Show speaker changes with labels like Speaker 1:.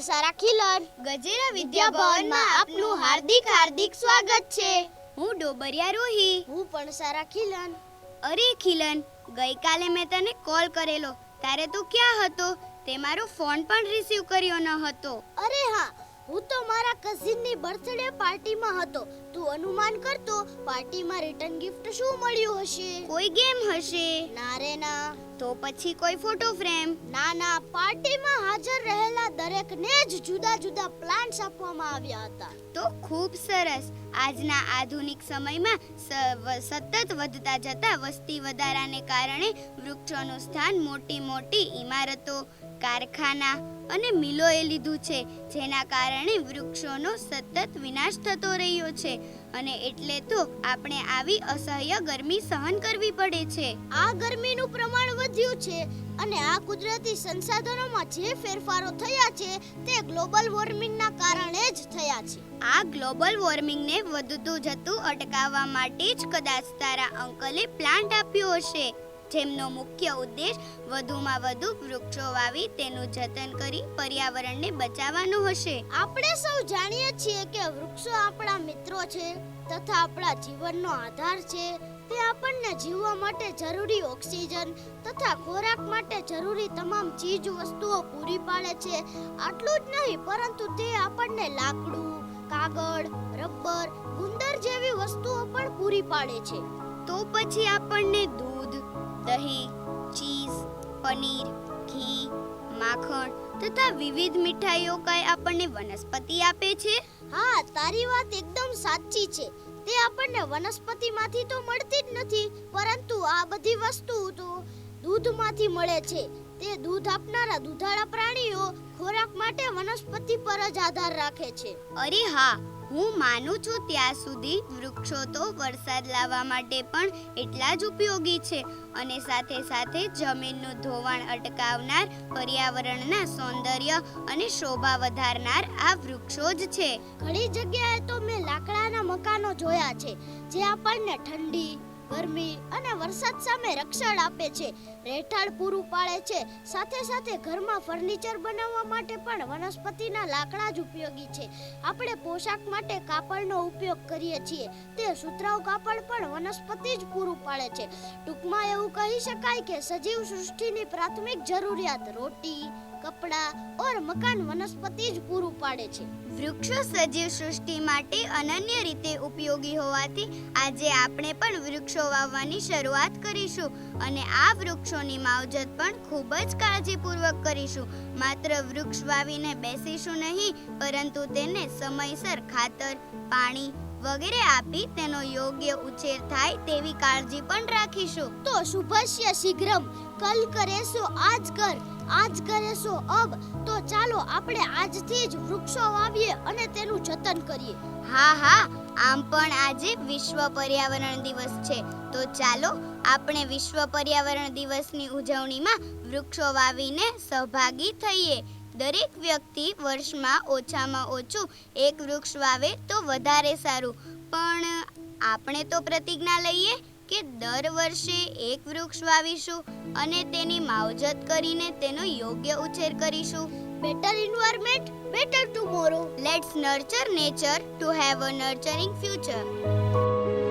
Speaker 1: સારા ખીલન
Speaker 2: ગજેરા
Speaker 1: વિદ્યાભવનમાં આપનું હાર્દિક હાર્દિક સ્વાગત છે.
Speaker 2: હું ડોબરિયા રોહી.
Speaker 1: હું પણ સારા ખીલન
Speaker 2: અરે ખિલન ગઈકાલે મેં તને કોલ કરેલો. ત્યારે તું ક્યાં હતો? તે મારો ફોન પણ રિસીવ કર્યો ન હતો.
Speaker 1: અરે હા હું તો મારા કઝિનની બર્થડે પાર્ટીમાં હતો. તું અનુમાન કરતો પાર્ટીમાં રિટર્ન ગિફ્ટ શું મળ્યું હશે?
Speaker 2: કોઈ ગેમ હશે?
Speaker 1: ના રે ના.
Speaker 2: તો પછી કોઈ ફોટો ફ્રેમ
Speaker 1: ના ના પાર્ટીમાં હાજર રહેલા દરેકને જ જુદા જુદા પ્લાન્ટ્સ આપવામાં આવ્યા હતા.
Speaker 2: તો ખૂબ સરસ. આજના આધુનિક સમયમાં સતત વધતા જતા વસ્તી વધારાને કારણે વૃક્ષોનું સ્થાન મોટી મોટી ઇમારતો કારખાના અને મિલોએ લીધું છે જેના કારણે વૃક્ષોનો સતત વિનાશ થતો રહ્યો છે અને એટલે તો આપણે આવી અસહ્ય ગરમી સહન કરવી પડે છે.
Speaker 1: આ ગરમીનું પ્રમાણ વધ્યું છે અને આ કુદરતી સંસાધનોમાં જે ફેરફારો થયા છે તે ગ્લોબલ વોર્મિંગના કારણે જ થયા છે.
Speaker 2: આ ગ્લોબલ વોર્મિંગને વધતું જતું અટકાવવા માટે જ કદાચ તારા અંકલે પ્લાન્ટ આપ્યો હશે. જેમનો મુખ્ય ઉદ્દેશ વધુમાં વધુ વૃક્ષો વાવી તેનું જતન કરી પર્યાવરણને બચાવવાનો હશે.
Speaker 1: આપણે સૌ જાણીએ છીએ કે વૃક્ષો આપણા મિત્રો છે તથા આપણા જીવનનો આધાર છે. તે આપણને જીવવા માટે જરૂરી ઓક્સિજન તથા ખોરાક માટે જરૂરી તમામ ચીજ વસ્તુઓ પૂરી પાડે છે. આટલું જ નહીં પરંતુ તે આપણને લાકડું કાગળ રબર ગુંદર જેવી વસ્તુઓ પણ પૂરી પાડે છે.
Speaker 2: તો પછી આપણને દૂધ દહીં ચીઝ પનીર ઘી માખણ તથા વિવિધ મીઠાઈઓ કઈ આપણને વનસ્પતિ આપે છે?
Speaker 1: હા તારી વાત એકદમ સાચી છે. તે આપણને વનસ્પતિમાંથી તો મળતી જ નથી પરંતુ આ બધી વસ્તુ તો દૂધમાંથી મળે છે. તે દૂધ આપનારા દૂધાળા પ્રાણીઓ ખોરાક માટે વનસ્પતિ પર જ આધાર રાખે છે.
Speaker 2: અરે હા હું માનું છું ત્યાં સુધી વૃક્ષો તો વરસાદ લાવવા માટે પણ એટલા જ ઉપયોગી છે અને સાથે સાથે જમીનનું ધોવાણ અટકાવનાર, પર્યાવરણના સૌંદર્ય અને શોભા વધારનાર આ વૃક્ષો જ છે.
Speaker 1: ઘણી જગ્યાએ તો મેં લાકડાના મકાનો જોયા છે, જે આપણને ઠંડી ગરમી અને વરસાદ સામે રક્ષણ આપે છે. રહેઠાણ પૂરું પાડે છે. સાથે સાથે ઘરમાં ફર્નિચર બનાવવા માટે પણ વનસ્પતિના લાકડા જ ઉપયોગી છે. આપણે પોશાક માટે કાપડનો ઉપયોગ કરીએ છીએ. તે સુતરાઉ કાપડ પણ વનસ્પતિ જ પૂરું પાડે છે. ટૂંકમાં એવું કહી શકાય કે સજીવ સૃષ્ટિની પ્રાથમિક જરૂરિયાત રોટી કપડાં ઓર મકાન વનસ્પતિ જ પૂરું પાડે છે.
Speaker 2: વૃક્ષો સજીવ સૃષ્ટિ માટે અનન્ય રીતે ઉપયોગી હોવાથી આજે આપણે પણ વૃક્ષો વાવવાની શરૂઆત કરીશું અને આ વૃક્ષોની માવજત પણ ખૂબ જ કાળજીપૂર્વક કરીશું. માત્ર વૃક્ષ વાવીને બેસીશું નહીં, પરંતુ તેને સમયસર ખાતર, પાણી વગેરે આપી તેનો યોગ્ય ઉછેર થાય તેવી કાળજી પણ રાખીશું.
Speaker 1: તો શુભસ્ય શીઘ્રમ. કલ કરેશો આજ કર. આજ કરેશો અબ. તો ચાલો આપણે આજથી જ વૃક્ષો વાવીએ અને તેનું જતન કરીએ.
Speaker 2: હા હા. આમ પણ આજે વિશ્વ પર્યાવરણ દિવસ છે. તો ચાલો આપણે વિશ્વ પર્યાવરણ દિવસની ઉજવણીમાં વૃક્ષો વાવીને સહભાગી થઈએ. દરેક વ્યક્તિ વર્ષમાં ઓછામાં ઓછું એક વૃક્ષ વાવે તો વધારે સારું. પણ આપણે તો પ્રતિજ્ઞા લઈએ કે દર વર્ષે એક વૃક્ષ વાવીશું અને તેની માવજત કરીને તેનો યોગ્ય ઉછેર કરીશું.
Speaker 1: Better environment better tomorrow
Speaker 2: let's nurture nature to have a nurturing future